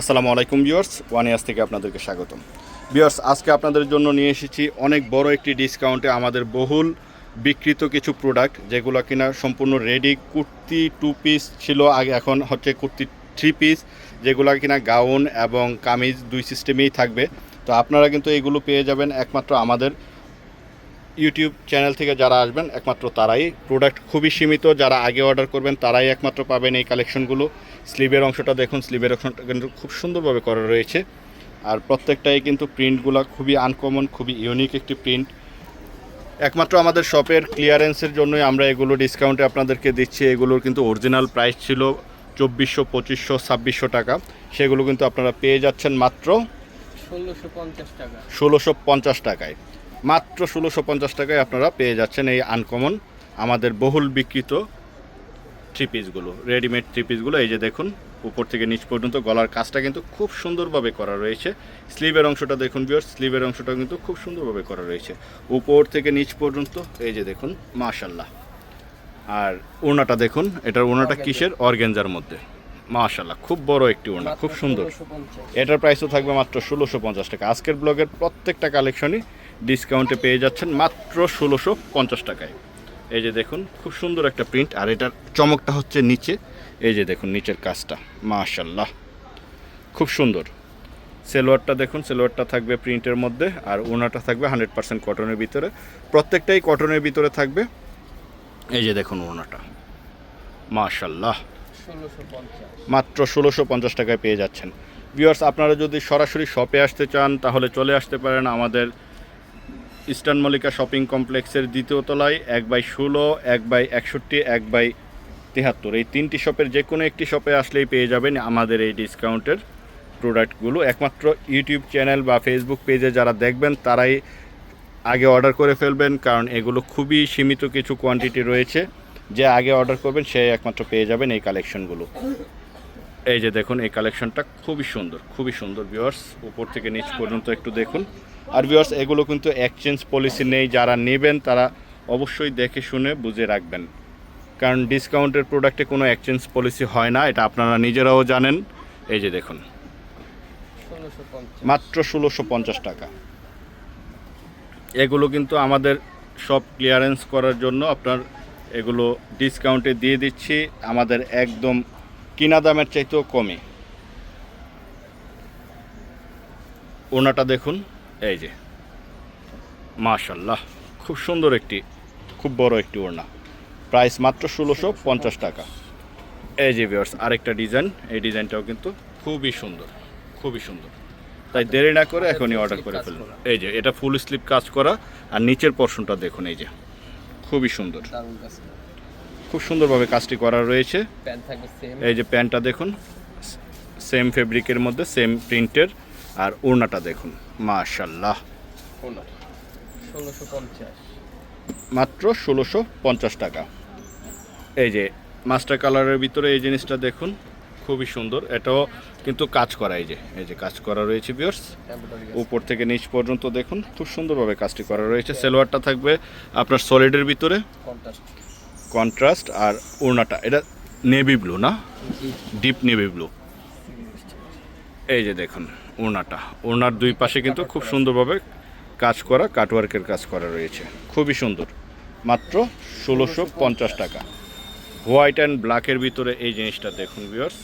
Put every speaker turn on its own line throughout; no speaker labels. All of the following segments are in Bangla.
আসসালামু আলাইকুম ভিউয়ার্স ওয়ান ইয়ার্স থেকে আপনাদেরকে স্বাগতম। ভিউয়ার্স, আজকে আপনাদের জন্য নিয়ে এসেছি অনেক বড় একটি ডিসকাউন্টে আমাদের বহুল বিকৃত কিছু প্রোডাক্ট যেগুলো কিনা সম্পূর্ণ রেডি কুর্তি টু পিস ছিল, আগে এখন হচ্ছে কুর্তি থ্রি পিস যেগুলো কিনা গাউন এবং কামিজ দুই সিস্টেমেই থাকবে। তো আপনারা কিন্তু এগুলো পেয়ে যাবেন একমাত্র আমাদের ইউটিউব চ্যানেল থেকে যারা আসবেন একমাত্র তারাই। প্রোডাক্ট খুবই সীমিত যারা আগে অর্ডার করবেন তারাই একমাত্র পাবেন এই কালেকশনগুলো স্লিভের অংশটা দেখুন স্লিভের অংশটা কিন্তু খুব সুন্দরভাবে করা রয়েছে। আর প্রত্যেকটাই কিন্তু প্রিন্টগুলো খুবই আনকমন খুবই ইউনিক একটি প্রিন্ট একমাত্র আমাদের শপের ক্লিয়ারেন্সের জন্যই আমরা এগুলো ডিসকাউন্টে আপনাদেরকে দিচ্ছি। এগুলোর কিন্তু অরিজিনাল প্রাইস ছিল চব্বিশশো পঁচিশশো ছাব্বিশশো টাকা। সেগুলো কিন্তু আপনারা পেয়ে যাচ্ছেন মাত্র
ষোলোশো পঞ্চাশ টাকা।
ষোলোশো পঞ্চাশ টাকায়। মাত্র ষোলোশো পঞ্চাশ টাকায় আপনারা পেয়ে যাচ্ছেন এই আনকমন আমাদের বহুল বিকৃত থ্রি পিসগুলো রেডিমেড থ্রি পিসগুলো এই যে দেখুন উপর থেকে নিচ পর্যন্ত গলার কাজটা কিন্তু খুব সুন্দরভাবে করা রয়েছে। স্লিভের অংশটা দেখুন বিয়ার স্লিভের অংশটা কিন্তু খুব সুন্দরভাবে করা রয়েছে। উপর থেকে নিচ পর্যন্ত এই যে দেখুন মাশাল্লাহ আর ওড়নাটা দেখুন এটার ওড়নাটা কিসের? অর্গেঞ্জার মধ্যে। মাশাল্লাহ খুব বড় একটি ওড়না খুব সুন্দর। এটার প্রাইসও থাকবে মাত্র ষোলোশো পঞ্চাশ টাকা। আজকের ব্লগের প্রত্যেকটা কালেকশনই ডিসকাউন্টে পেয়ে যাচ্ছেন মাত্র ষোলোশো পঞ্চাশ টাকায়। এই যে দেখুন খুব সুন্দর একটা প্রিন্ট আর এটার চমকটা হচ্ছে নিচে। এই যে দেখুন নিচের কাজটা মাশাল্লাহ খুব সুন্দর। সেলোয়ারটা দেখুন সেলোয়ারটা থাকবে প্রিন্টের মধ্যে আর ওনাটা থাকবে হান্ড্রেড পার্সেন্ট কটনের ভিতরে। প্রত্যেকটাই কটনের ভিতরে থাকবে। এই যে দেখুন ওনাটা মাশাল্লাহ মাত্র ষোলোশো পঞ্চাশ টাকায় পেয়ে যাচ্ছেন। ভিউয়ার্স আপনারা যদি সরাসরি শপে আসতে চান তাহলে চলে আসতে পারেন আমাদের ইস্টার্ন মল্লিকা শপিং কমপ্লেক্সের দ্বিতীয় তলায় এক বাই ষোলো, এক বাই একষট্টি, এক বাই তেহাত্তর। এই তিনটি শপের যে কোনো একটি শপে আসলেই পেয়ে যাবেন আমাদের এই ডিসকাউন্টের প্রোডাক্টগুলো। একমাত্র ইউটিউব চ্যানেল বা ফেসবুক পেজে যারা দেখবেন, তারাই আগে অর্ডার করে ফেলবেন, কারণ এগুলো খুবই সীমিত কিছু কোয়ান্টিটি রয়েছে। যে আগে অর্ডার করবেন, সে একমাত্র পেয়ে যাবেন এই কালেকশনগুলো। এই যে দেখুন, এই কালেকশনটা খুবই সুন্দর খুবই সুন্দর ভিউয়ার্স উপর থেকে নিচ পর্যন্ত একটু দেখুন। আর ভিউয়ার্স এগুলো কিন্তু এক্সচেঞ্জ পলিসি নেই। যারা নেবেন, তারা অবশ্যই দেখে শুনে বুঝে রাখবেন। কারণ ডিসকাউন্টের প্রোডাক্টে কোনো এক্সচেঞ্জ পলিসি হয় না, এটা আপনারা নিজেরাও জানেন। এই যে দেখুন, মাত্র ষোলোশো পঞ্চাশ টাকা। এগুলো কিন্তু আমাদের সব ক্লিয়ারেন্স করার জন্য আপনার এগুলো ডিসকাউন্টে দিয়ে দিচ্ছি। আমাদের একদম কিনা দামের চাইতেও কমে ওনাটা দেখুন এই যে। মাশাল্লাহ খুব সুন্দর একটি খুব বড় একটি ওড়না। প্রাইস মাত্র ষোলোশো পঞ্চাশ টাকা। এই যে ভিউয়ার্স আরেকটা ডিজাইন এই ডিজাইনটাও কিন্তু খুবই সুন্দর খুবই সুন্দর। তাই দেরি না করে এখনই অর্ডার করে ফেলুন। এই যে এটা ফুল স্লিপ কাজ করা আর নিচের পর্শনটা দেখুন এই যে। খুবই সুন্দর। খুব সুন্দরভাবে কাজটি করা রয়েছে। এই যে প্যান্টটা দেখুন সেম ফেব্রিকের মধ্যে সেম প্রিন্টের আর ওড়নাটা দেখুন মাশাল্লাহ মাত্র ষোলোশো পঞ্চাশ টাকা। এই যে মাস্টার কালারের ভিতরে এই জিনিসটা দেখুন খুবই সুন্দর। এটাও কিন্তু কাজ করা এই যে এই যে কাজ করা রয়েছে বিয়ার্স উপর থেকে নিচ পর্যন্ত দেখুন খুব সুন্দরভাবে কাজটি করা রয়েছে। সেলোয়ারটা থাকবে আপনার সলিডের ভিতরে।
কন্ট্রাস্ট
আর ওড়নাটা এটা নেভি ব্লু না? ডিপ নেভি ব্লু এই যে দেখুন ওড়নাটা। ওড়নার দুই পাশে কিন্তু খুব সুন্দরভাবে কাজ করা কাটওয়ার্কের কাজ করা রয়েছে। খুবই সুন্দর। মাত্র ষোলোশো পঞ্চাশ টাকা। হোয়াইট অ্যান্ড ব্ল্যাকের ভিতরে এই জিনিসটা দেখুন ভিউয়ার্স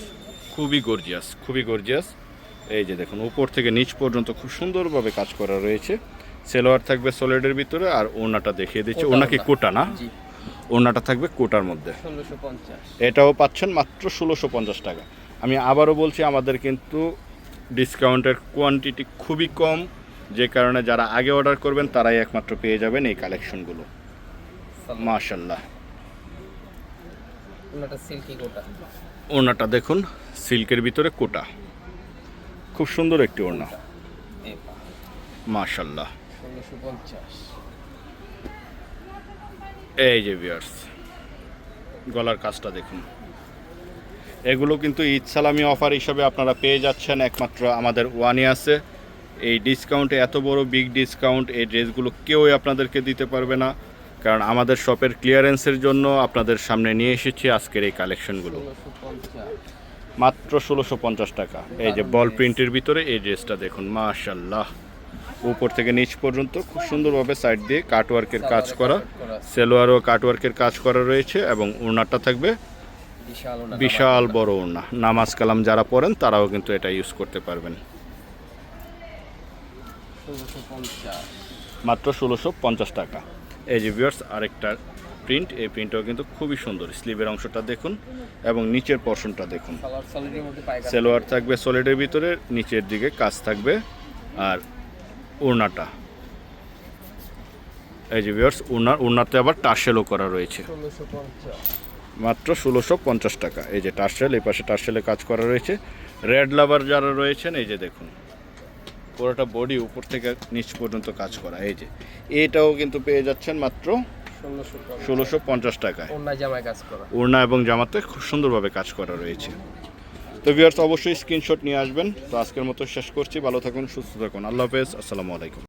খুবই গর্জিয়াস খুবই গর্জিয়াস এই যে দেখুন উপর থেকে নিচ পর্যন্ত খুব সুন্দরভাবে কাজ করা রয়েছে। সেলোয়ার থাকবে সলিডের ভিতরে আর ওড়নাটা দেখিয়ে দিচ্ছে।
কোটা
ওড়না কি
ওড়না।
কোটা না? ওড়নাটা থাকবে কোটার মধ্যে। এটাও পাচ্ছেন মাত্র ষোলোশো পঞ্চাশ টাকা। আমি আবারও বলছি আমাদের কিন্তু ডিসকাউন্টের কোয়ান্টিটি খুবই কম। যে কারণে যারা আগে অর্ডার করবেন তারাই একমাত্র পেয়ে যাবেন এই কালেকশনগুলো মাশাল্লাহ
ওনাটা
দেখুন সিল্কের ভিতরে কোটা। খুব সুন্দর একটি ওড়না। মাশাল্লাহ এই যে বিয়ার্স গলার কাজটা দেখুন। এগুলো কিন্তু ঈদ সালামি অফার হিসাবে আপনারা পেয়ে যাচ্ছেন, একমাত্র আমাদের ওয়ানে আছে। এই ডিসকাউন্টে এত বড় বিগ ডিসকাউন্ট এই ড্রেসগুলো কেউই আপনাদেরকে দিতে পারবে না। কারণ আমাদের শপের ক্লিয়ারেন্সের জন্য আপনাদের সামনে নিয়ে এসেছি আজকের এই কালেকশনগুলো মাত্র ষোলোশো পঞ্চাশ টাকা। এই যে বল প্রিন্টের ভিতরে এই ড্রেসটা দেখুন মাশাল্লাহ উপর থেকে নিচ পর্যন্ত খুব সুন্দরভাবে সাইড দিয়ে কাটওয়ার্কের কাজ করা সেলোয়ারও কাটওয়ার্কের কাজ করা রয়েছে এবং ওড়নাটা থাকবে
বিশাল
বড় ওড়না। নামাজ কালাম যারা পড়েন তারাও কিন্তু এটা ইউজ করতে পারবেন। মাত্র ষোলোশো পঞ্চাশ টাকা। এই যে ভিউয়ার্স আরেকটা প্রিন্ট এই প্রিন্টটাও কিন্তু খুবই সুন্দর। স্লিভের অংশটা দেখুন এবং নিচের পর্শনটা দেখুন। সেলোয়ার থাকবে সলিডের ভিতরে নিচের দিকে কাজ থাকবে। আর ওড়নাটা এই যে ভিউয়ার্স ওড়নার ওড়নাতে আবার টার্সেলও করা রয়েছে। মাত্র ষোলোশো পঞ্চাশ টাকা। এই যে টার্সেল এই পাশে টার্সেলে কাজ করা রয়েছে। রেড লাভার যারা রয়েছেন এই যে দেখুন পুরোটা বডি উপর থেকে নিচ পর্যন্ত কাজ করা। এই যে এটাও কিন্তু পেয়ে যাচ্ছেন মাত্র ষোলোশো পঞ্চাশ টাকায়।
ওনা জামায় কাজ করা।
ওড়না এবং জামাতে খুব সুন্দরভাবে কাজ করা রয়েছে। তো ভিউয়ার্স, অবশ্যই স্ক্রিনশট নিয়ে আসবেন। তো আজকের মতো শেষ করছি। ভালো থাকুন, সুস্থ থাকুন। আল্লাহ হাফেজ। আসসালামু আলাইকুম।